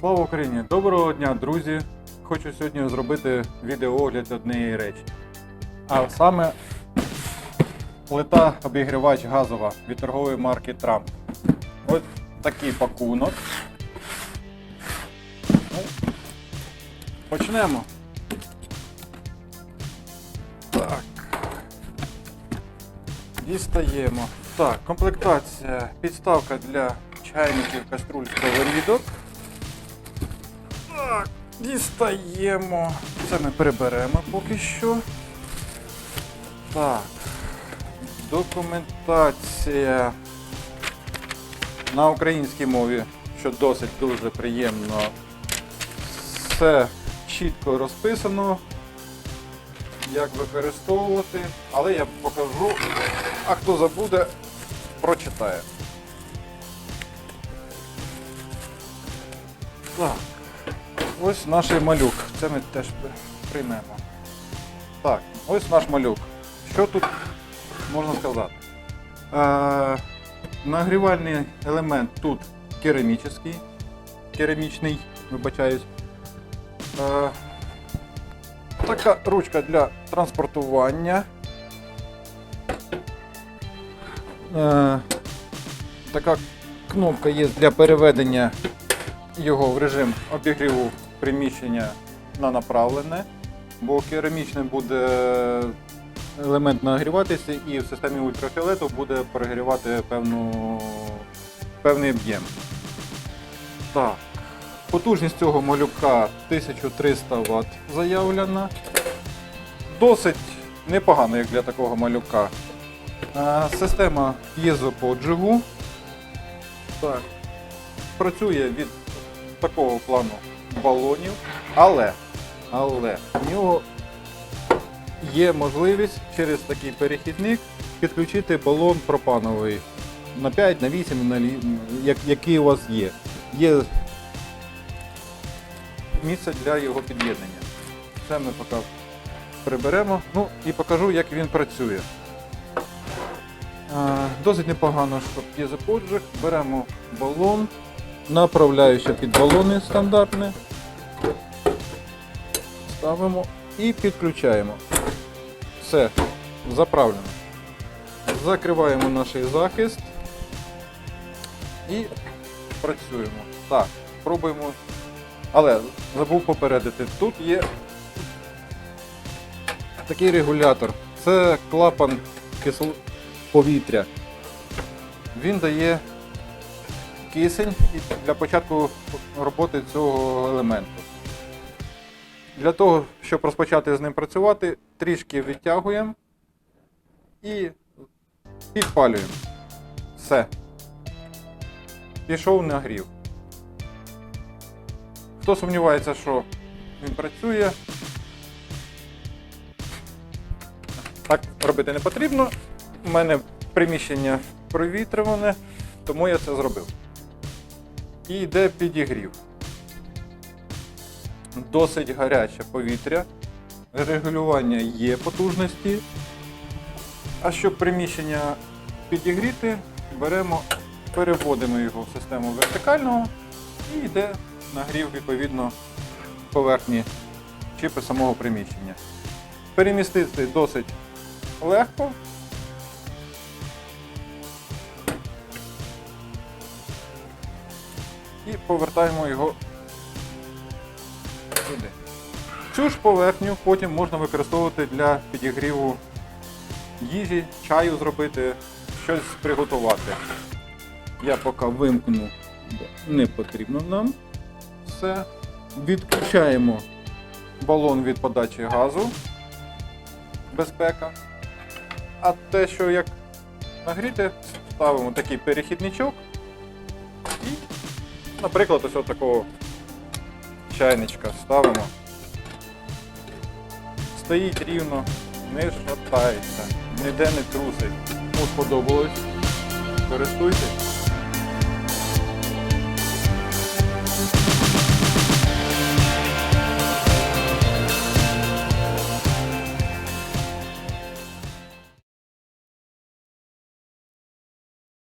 Слава Україні! Доброго дня, друзі! Хочу сьогодні зробити відеоогляд однієї речі. А саме плита обігрівач газова від торгової марки Трамп. Ось такий пакунок. Ну, почнемо. Так. Дістаємо. Так, комплектація, підставка для чайників, каструль, сковорідок. Так, дістаємо. Це ми приберемо поки що. Так. Документація на українській мові, що досить дуже приємно. Все чітко розписано, як використовувати, але я покажу, а хто забуде, прочитає. Так. Ось наш малюк. Це ми теж приймемо. Так, ось наш малюк. Що тут можна сказати? Е, нагрівальний елемент тут керамічний, керамічний, вибачаюсь. Е, така ручка для транспортування. Е, така кнопка є для переведення його в режим обігріву приміщення на направлене, бо керамічне буде елемент нагріватися і в системі ультрафіолету буде перегрівати певну, певний об'єм. Так. Потужність цього малюка 1300 Вт заявлена. Досить непогано, як для такого малюка. Е, Система п'єзоподжигу. Так. Працює від такого плану балонів, але, але в нього є можливість через такий перехідник підключити балон пропановий на 5, на 8, на який у вас є. Є місце для його під'єднання. Це ми поки приберемо. Ну і покажу, як він працює. Досить непогано, що п'єзоподжиг. Беремо балон, направляючи під балони стандартне. Ставимо і підключаємо. Все, заправлено. Закриваємо наш захист і працюємо. Так, пробуємо. Але забув попередити, тут є такий регулятор. Це клапан кисел... повітря. Він дає кисень для початку роботи цього елементу. Для того, щоб розпочати з ним працювати, трішки відтягуємо і підпалюємо. Все. Пішов нагрів. Хто сумнівається, що він працює, так робити не потрібно. У мене приміщення провітрюване, тому я це зробив. І йде підігрів. Досить гаряче повітря. Регулювання є потужності. А щоб приміщення підігріти, беремо, переводимо його в систему вертикального і йде нагрів відповідно поверхні чіпи самого приміщення. Перемістити досить легко. І повертаємо його сюди. Цю ж поверхню потім можна використовувати для підігріву їжі, чаю зробити, щось приготувати. Я поки вимкну, не потрібно нам. Все. Відключаємо балон від подачі газу. Безпека. А те, що як нагріти, ставимо такий перехідничок наприклад, ось такого чайничка ставимо. Стоїть рівно, не шатається, ніде не трусить. Кому сподобалось, користуйтесь.